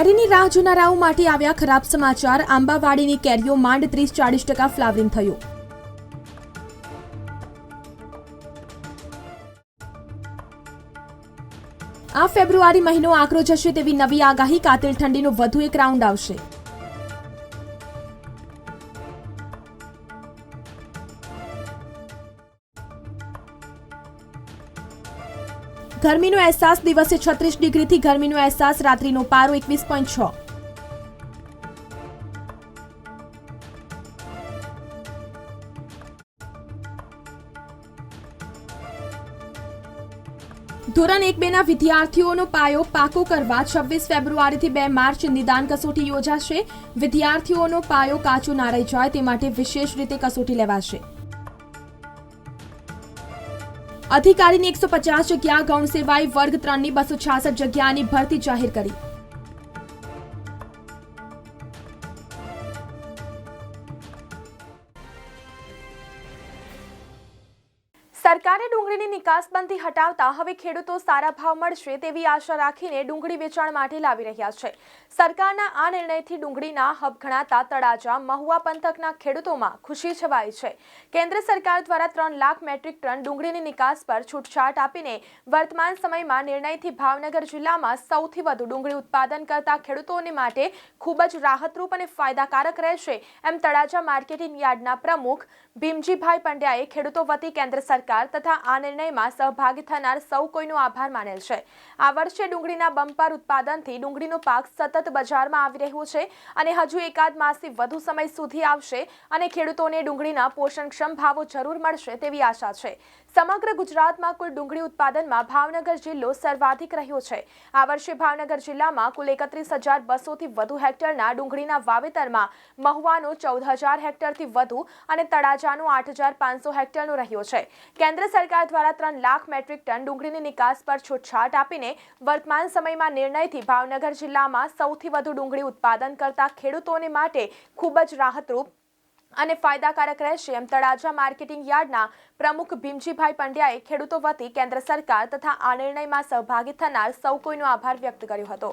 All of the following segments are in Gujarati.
કેરીની રાહ જોનારાઓ માટે આવ્યા ખરાબ સમાચાર. આંબાવાડીની કેરીઓ માંડ ત્રીસ ચાળીસ ટકા ફ્લાવરિંગ થયું. આ ફેબ્રુઆરી મહિનો આકરો જશે તેવી નવી આગાહી. કાતિલ ઠંડીનો વધુ એક રાઉન્ડ આવશે. ગરમીનો અહેસાસ દિવસે છત્રીસ ડિગ્રીથી ગરમીનો અહેસાસ રાત્રિનો પારો એકવીસ પોઈન્ટ છ. ધોરણ એક બેના વિદ્યાર્થીઓનો પાયો પાકો કરવા છવ્વીસ ફેબ્રુઆરીથી બે માર્ચ નિદાન કસોટી યોજાશે. વિદ્યાર્થીઓનો પાયો કાચો ના રહી જાય તે માટે વિશેષ રીતે કસોટી લેવાશે. અધિકારીની એકસો પચાસ જગ્યા ગૌણ સેવાએ વર્ગ ત્રણની બસો છાસઠ જગ્યાની ભરતી જાહેર કરી. સરકારે ડુંગળીની નિકાસબંધી હટાવતા હવે ખેડૂતો સારા ભાવ મળશે તેવી આશા રાખીને ડુંગળી વેચાણ માટે લાવી રહ્યા છે. સરકારના આ નિર્ણયથી ડુંગળીના હબ ગણાતા તળાજા, મહુવા પંથકના ખેડૂતોમાં ખુશી છવાઈ છે. કેન્દ્ર સરકાર દ્વારા ત્રણ લાખ મેટ્રિક ટન ડુંગળીની નિકાસ પર છૂટછાટ આપીને વર્તમાન સમયમાં નિર્ણયથી ભાવનગર જિલ્લામાં સૌથી વધુ ડુંગળી ઉત્પાદન કરતા ખેડૂતોને માટે ખૂબ જ રાહતરૂપ અને ફાયદાકારક રહેશે એમ તળાજા માર્કેટિંગ યાર્ડના પ્રમુખ ભીમજીભાઈ પંડ્યાએ ખેડૂતો વતી કેન્દ્ર સરકાર તથા આ નિર્ણયમાં સહભાગી થનાર સૌ કોઈનો આભાર માનેલ છે. આ વર્ષે ડુંગળીના બમ્પર ઉત્પાદનથી ડુંગળીનો પાક સતત બજારમાં આવી રહ્યો છે અને હજુ એકાદ માસથી વધુ સમય સુધી આવશે અને ખેડૂતોને ડુંગળીના પોષણક્ષમ ભાવો જરૂર મળશે તેવી આશા છે. સમગ્ર ગુજરાતમાં કુલ ડુંગળી ઉત્પાદનમાં ભાવનગર જિલ્લો સર્વાધિક રહ્યો છે. આ વર્ષે ભાવનગર જિલ્લામાં કુલ એકત્રીસ હજાર બસોથી વધુ હેક્ટરના ડુંગળીના વાવેતરમાં મહુવાનો ચૌદ હજાર હેક્ટરથી વધુ અને તળાજાનો આઠ હજાર પાંચસો હેક્ટરનો રહ્યો છે. કેન્દ્ર સરકાર દ્વારા ત્રણ લાખ મેટ્રિક ટન ડુંગળીની નિકાસ પર છૂટછાટ આપીને વર્તમાન સમયમાં નિર્ણયથી ભાવનગર જિલ્લામાં સૌથી વધુ ડુંગળી ઉત્પાદન કરતા ખેડૂતોને માટે ખૂબ જ રાહતરૂપ અને ફાયદાકારક રહેશે એમ તળાજા માર્કેટિંગ યાર્ડના પ્રમુખ ભીમજીભાઈ પંડ્યાએ ખેડૂતો વતી કેન્દ્ર સરકાર તથા આ નિર્ણયમાં સહભાગી થનાર સૌ કોઈનો આભાર વ્યક્ત કર્યો હતો.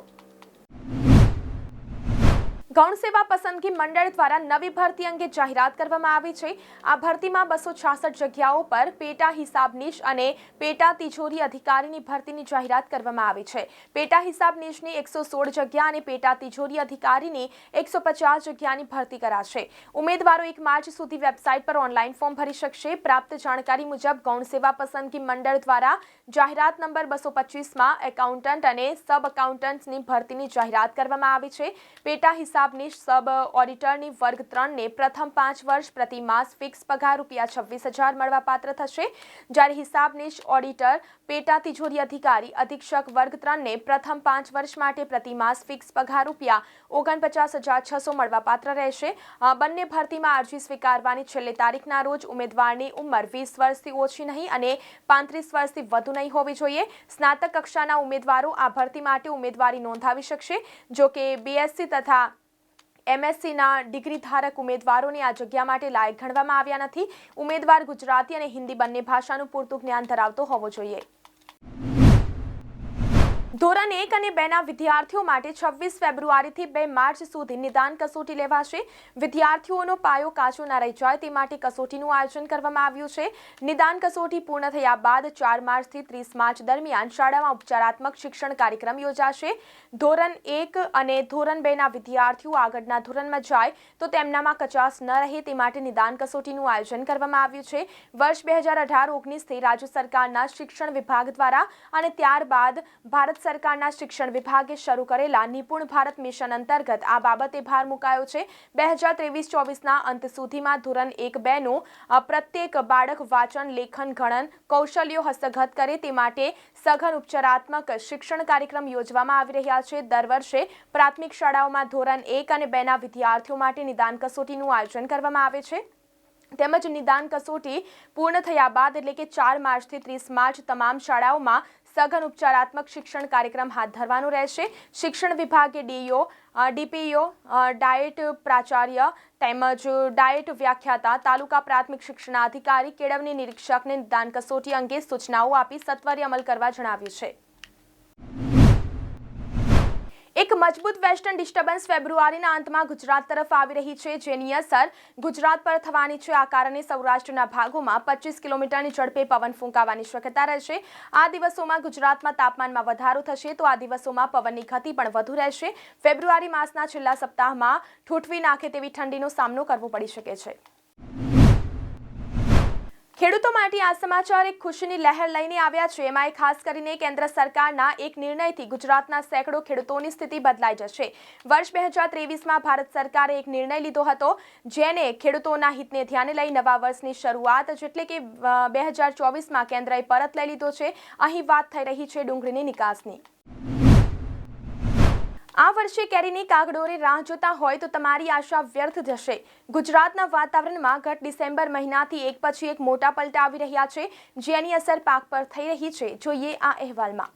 ગૌણ સેવા પસંદગી મંડળ દ્વારા નવી ભરતી અંગે જાહેરાત કરવામાં આવી છે. આ ભરતીમાં બસો છાસઠ જગ્યાઓ પર પેટા હિસાબનીશ અને પેટા તિજોરી અધિકારીની ભરતીની જાહેરાત કરવામાં આવી છે. પેટા હિસાબનીશની એકસો સોળ જગ્યા અને પેટા તિજોરી અધિકારીની એકસો પચાસ જગ્યાની ભરતી કરાશે. ઉમેદવારો એક માર્ચ સુધી વેબસાઇટ પર ઓનલાઈન ફોર્મ ભરી શકશે. પ્રાપ્ત જાણકારી મુજબ ગૌણ સેવા પસંદગી મંડળ દ્વારા જાહેરાત નંબર બસો પચીસમાં એકાઉન્ટન્ટ અને સબ એકાઉન્ટન્ટની ભરતીની જાહેરાત કરવામાં આવી છે. પેટા હિસાબનીશ સબ ઓડિટરની વર્ગ ત્રણને પ્રથમ પાંચ વર્ષ પ્રતિ માસ ફિક્સ પગાર રૂપિયા છવ્વીસ હજાર મળવાપાત્ર થશે. જ્યારે હિસાબનીશ ઓડિટર પેટા તિજોરી અધિકારી અધિક્ષક વર્ગ ત્રણને પ્રથમ પાંચ વર્ષ માટે પ્રતિ માસ ફિક્સ પગાર રૂપિયા ઓગણપચાસ હજાર છસો મળવાપાત્ર રહેશે. બંને ભરતીમાં અરજી સ્વીકારવાની છેલ્લી તારીખના રોજ ઉમેદવારની ઉંમર વીસ વર્ષથી ઓછી નહીં અને પાંત્રીસ વર્ષથી વધુ નહીં હોવી જોઈએ. સ્નાતક કક્ષાના ઉમેદવારો આ ભરતી માટે ઉમેદવારી નોંધાવી શકશે. જો કે બીએસસી તથા એમએસસીના ડિગ્રી ધારક ઉમેદવારોને આ જગ્યા માટે લાયક ગણવામાં આવ્યા નથી. ઉમેદવાર ગુજરાતી અને હિન્દી બંને ભાષાનું પૂરતું જ્ઞાન ધરાવતો હોવો જોઈએ. ધોરણ એક અને બેના વિદ્યાર્થીઓ માટે છવ્વીસ ફેબ્રુઆરીથી બે માર્ચ સુધી નિદાન કસોટી લેવાશે. વિદ્યાર્થીઓનો પાયો કાચો ના રહી જાય તે માટે કસોટીનું આયોજન કરવામાં આવ્યું છે. નિદાન કસોટી પૂર્ણ થયા બાદ ચાર માર્ચથી ત્રીસ માર્ચ દરમિયાન શાળામાં ઉપચારાત્મક શિક્ષણ કાર્યક્રમ યોજાશે. ધોરણ એક અને ધોરણ બેના વિદ્યાર્થીઓ આગળના ધોરણમાં જાય તો તેમનામાં કચાસ ન રહે તે માટે નિદાન કસોટીનું આયોજન કરવામાં આવ્યું છે. વર્ષ બે હજાર અઢાર ઓગણીસથી રાજ્ય સરકારના શિક્ષણ વિભાગ દ્વારા અને ત્યારબાદ ભારત સરકારના શિક્ષણ વિભાગે શરૂ કરેલા નિપુણ ભારત મિશન અંતર્ગત આ બાબતે ભાર મુકાયો છે. બે હજાર ત્રેવીસ ચોવીસના અંત સુધીમાં ધોરણ એક બેનું પ્રત્યેક બાળક વાંચન, લેખન, ગણન, કૌશલ્યો હસ્તગત કરે તે માટે સઘન ઉપચારાત્મક શિક્ષણ કાર્યક્રમ યોજવામાં આવી રહ્યા છે. દર વર્ષે પ્રાથમિક શાળાઓમાં ધોરણ એક અને બેના વિદ્યાર્થીઓ માટે નિદાન કસોટીનું આયોજન કરવામાં આવે છે. તેમજ નિદાન કસોટી પૂર્ણ થયા બાદ એટલે કે ચાર માર્ચથી ત્રીસ માર્ચ તમામ શાળાઓમાં સઘન ઉપચારાત્મક શિક્ષણ કાર્યક્રમ હાથ ધરવાનો રહેશે. શિક્ષણ વિભાગે ડીઓ ડીપીઓ ડાયેટ પ્રાચાર્ય તેમજ ડાયેટ વ્યાખ્યાતા, તાલુકા પ્રાથમિક શિક્ષણાધિકારી, કેળવણી નિરીક્ષકને નિદાન કસોટી અંગે સૂચનાઓ આપી સત્વરે અમલ કરવા જણાવ્યું છે. એક મજબૂત વેસ્ટર્ન ડિસ્ટર્બન્સ ફેબ્રુઆરીના અંતમાં ગુજરાત તરફ આવી રહી છે, જેની અસર ગુજરાત પર થવાની છે. આ કારણે સૌરાષ્ટ્રના ભાગોમાં પચીસ કિલોમીટરની ઝડપે પવન ફૂંકાવાની શક્યતા રહેશે. આ દિવસોમાં ગુજરાતમાં તાપમાનમાં વધારો થશે તો આ દિવસોમાં પવનની ગતિ પણ વધુ રહેશે. ફેબ્રુઆરી માસના છેલ્લા સપ્તાહમાં ઠૂંઠવી નાખે તેવી ઠંડીનો સામનો કરવો પડી શકે છે. ખેડૂતો માટે આ સમાચાર એક ખુશીની લહેર લઈને આવ્યા છે. એમાં ખાસ કરીને કેન્દ્ર સરકારના એક નિર્ણયથી ગુજરાતના સેંકડો ખેડૂતોની સ્થિતિ બદલાઈ જશે. વર્ષ બે હજાર ત્રેવીસમાં ભારત સરકારે એક નિર્ણય લીધો હતો, જેને ખેડૂતોના હિતને ધ્યાને લઈ નવા વર્ષની શરૂઆત એટલે કે બે હજાર ચોવીસમાં કેન્દ્રએ પરત લઈ લીધો છે. અહીં વાત થઈ રહી છે ડુંગળીની નિકાસની. આ વર્ષે કેરીની કાગડોરે રાહ જોતા હોય તો તમારી આશા વ્યર્થ જશે. ગુજરાતના વાતાવરણમાં ગત ડિસેમ્બર મહિનાથી એક પછી એક મોટા પલટા આવી રહ્યા છે. જેની અસર પાક પર થઈ રહી છે. જોઈએ આ અહેવાલમાં.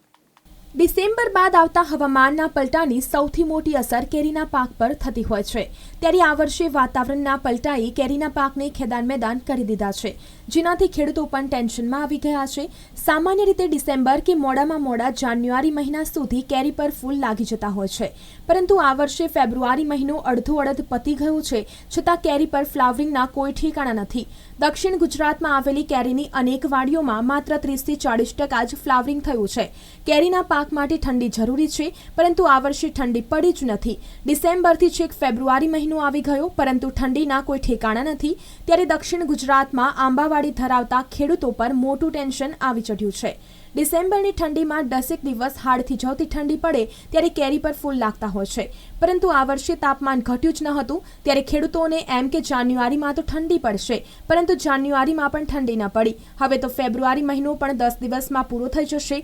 ડિસેમ્બર બાદ આવતા હવામાનના પલટાની સૌથી મોટી અસર કેરીના પાક પર થતી હોય છે. ત્યારે આ વર્ષે વાતાવરણના પલટાએ કેરીના પાકને ખેદાન મેદાન કરી દીધા છે. જેનાથી ખેડૂતો પણ ટેન્શનમાં આવી ગયા છે. સામાન્ય રીતે ડિસેમ્બર કે મોડામાં મોડા જાન્યુઆરી મહિના સુધી કેરી પર ફૂલ લાગી જતા હોય છે. પરંતુ આ વર્ષે ફેબ્રુઆરી મહિનો અડધો અડધ પતી ગયો છે, છતાં કેરી પર ફ્લાવરિંગના કોઈ ઠેકાણા નથી. દક્ષિણ ગુજરાતમાં આવેલી કેરીની અનેક વાડીઓમાં માત્ર ત્રીસથી ચાળીસ ટકા જ ફ્લાવરિંગ થયું છે. કેરીના પાક માટે ઠંડી જરૂરી છે, પરંતુ આ વર્ષે ઠંડી પડી જ નથી. ડિસેમ્બરથી છેક ફેબ્રુઆરી મહિનો આવી ગયો, પરંતુ ઠંડીના કોઈ ઠેકાણા નથી. ત્યારે દક્ષિણ ગુજરાતમાં આંબાવાડી ધરાવતા ખેડૂતો પર મોટું ટેન્શન આવી ચઢ્યું છે. ડિસેમ્બરની ઠંડીમાં દસેક દિવસ હાડથી જવતી ઠંડી પડે, ત્યારે કેરી પર ફૂલ લાગતા હોય છે. પરંતુ આ વર્ષે તાપમાન ઘટ્યું જ ન હતું, ત્યારે ખેડૂતોને એમ કે જાન્યુઆરીમાં તો ઠંડી પડશે, પરંતુ જાન્યુઆરીમાં પણ ઠંડી ન પડી. હવે તો ફેબ્રુઆરી મહિનો પણ દસ દિવસમાં પૂરો થઈ જશે.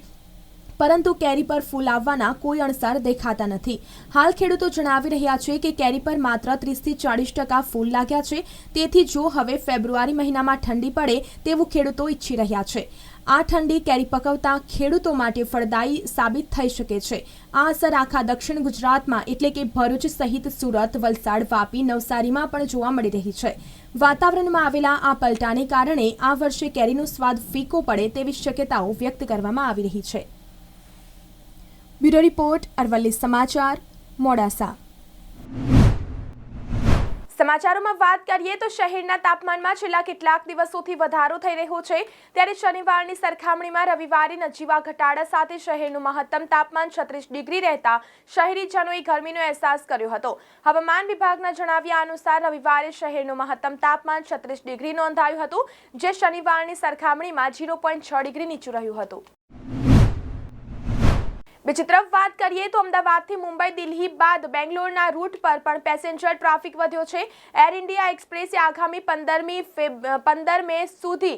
પરંતુ કેરી પર ફૂલ આવવાના કોઈ અણસાર દેખાતા નથી. હાલ ખેડૂતો જણાવી રહ્યા છે કે કેરી પર માત્ર ત્રીસથી ચાળીસ ટકા ફૂલ લાગ્યા છે. તેથી જો હવે ફેબ્રુઆરી મહિનામાં ઠંડી પડે તેવું ખેડૂતો ઈચ્છી રહ્યા છે. આ ઠંડી કેરી પકવતા ખેડૂતો માટે ફળદાયી સાબિત થઈ શકે છે. આ અસર આખા દક્ષિણ ગુજરાતમાં એટલે કે ભરૂચ સહિત સુરત, વલસાડ, વાપી, નવસારીમાં પણ જોવા મળી રહી છે. વાતાવરણમાં આવેલા આ પલટાને કારણે આ વર્ષે કેરીનો સ્વાદ ફીકો પડે તેવી શક્યતાઓ વ્યક્ત કરવામાં આવી રહી છે. બ્યુરો રિપોર્ટ, અરવલ્લી સમાચાર, મોડાસા. સમાચારોમાં વાત કરીએ તો શહેરના તાપમાનમાં છેલ્લા કેટલાક દિવસોથી વધારો થઈ રહ્યો છે. ત્યારે શનિવારની સરખામણીમાં રવિવારે નજીવા ઘટાડા સાથે શહેરનું મહત્તમ તાપમાન છત્રીસ ડિગ્રી રહેતા શહેરીજનોએ ગરમીનો અહેસાસ કર્યો હતો. હવામાન વિભાગના જણાવ્યા અનુસાર રવિવારે શહેરનું મહત્તમ તાપમાન છત્રીસ ડિગ્રી નોંધાયું હતું, જે શનિવારની સરખામણીમાં ઝીરો પોઈન્ટ છ ડિગ્રી નીચું રહ્યું હતું. બીજી તરફ વાત કરીએ તો અમદાવાદથી મુંબઈ, દિલ્હી બાદ બેંગ્લોરના રૂટ પર પણ પેસેન્જર ટ્રાફિક વધ્યો છે. એર ઇન્ડિયા એક્સપ્રેસે આગામી પંદરમી પંદર મે સુધી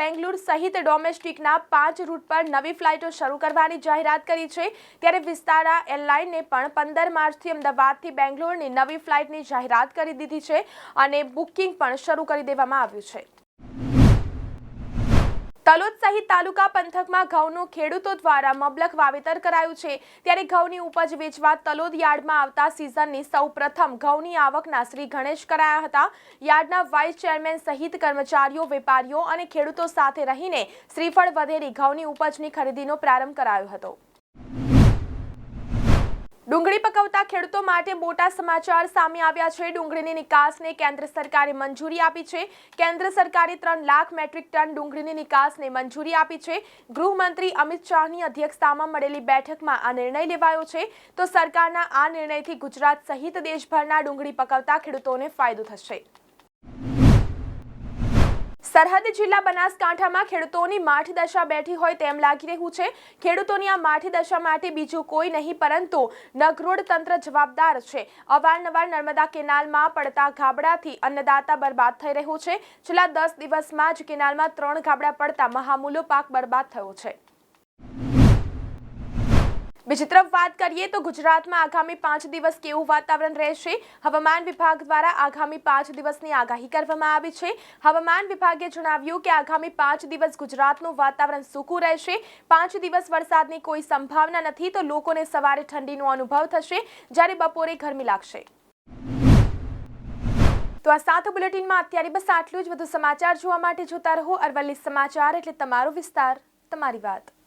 બેંગ્લુર સહિત ડોમેસ્ટિકના પાંચ રૂટ પર નવી ફ્લાઇટો શરૂ કરવાની જાહેરાત કરી છે. ત્યારે વિસ્તારા એરલાઈને પણ પંદર માર્ચથી અમદાવાદથી બેંગ્લોરની નવી ફ્લાઇટની જાહેરાત કરી દીધી છે અને બુકિંગ પણ શરૂ કરી દેવામાં આવ્યું છે. તલોદ સહિત તાલુકા પંથકમાં ઘઉંનું ખેડૂતો દ્વારા મબલક વાવેતર કરાયું છે. ત્યારે ઘઉંની ઉપજ વેચવા તલોદ યાર્ડમાં આવતા સિઝનની સૌ પ્રથમ ઘઉંની આવકના શ્રી ગણેશ કરાયા હતા. યાર્ડના વાઇસ ચેરમેન સહિત કર્મચારીઓ, વેપારીઓ અને ખેડૂતો સાથે રહીને શ્રીફળ વધેરી ઘઉંની ઉપજની ખરીદીનો પ્રારંભ કરાયો હતો. ડુંગળી પકવતા ખેડૂતો માટે મોટા સમાચાર સામે આવ્યા છે. ડુંગળીની નિકાસને કેન્દ્ર સરકારે મંજૂરી આપી છે. કેન્દ્ર સરકારે ત્રણ લાખ મેટ્રિક ટન ડુંગળીની નિકાસને મંજૂરી આપી છે. ગૃહમંત્રી અમિત શાહની અધ્યક્ષતામાં મળેલી બેઠકમાં આ નિર્ણય લેવાયો છે. તો સરકારના આ નિર્ણયથી ગુજરાત સહિત દેશભરના ડુંગળી પકવતા ખેડૂતોને ફાયદો થશે. સરહદ જિલ્લા બનાસકાંઠામાં ખેડૂતોની માઠી દશા બેઠી હોય તેમ લાગી રહ્યું છે. ખેડૂતોની આ માઠી દશા માટે બીજું કોઈ નહીં, પરંતુ નગરોડ તંત્ર જવાબદાર છે. અવારનવાર નર્મદા કેનાલમાં પડતા ગાબડાથી અન્નદાતા બરબાદ થઈ રહ્યું છે. છેલ્લા દસ દિવસમાં જ કેનાલમાં ત્રણ ગાબડા પડતા મહામૂલો પાક બરબાદ થયો છે. બીજી તરફ વાત કરીએ તો ગુજરાતમાં આગામી પાંચ દિવસ કેવું વાતાવરણ રહેશે? હવામાન વિભાગ દ્વારા આગામી પાંચ દિવસની આગાહી કરવામાં આવી છે. હવામાન વિભાગે જણાવ્યું કે આગામી પાંચ દિવસ ગુજરાતનું વાતાવરણ સૂકું રહેશે. પાંચ દિવસ વરસાદની કોઈ સંભાવના નથી તો લોકોને સવારે ઠંડીનો અનુભવ થશે, જ્યારે બપોરે ગરમી લાગશે. તો આ સાત બુલેટિનમાં અત્યારે બસ આટલું જ. વધુ સમાચાર જોવા માટે જોતા રહો અરવલ્લી સમાચાર એટલે તમારો વિસ્તાર, તમારી વાત.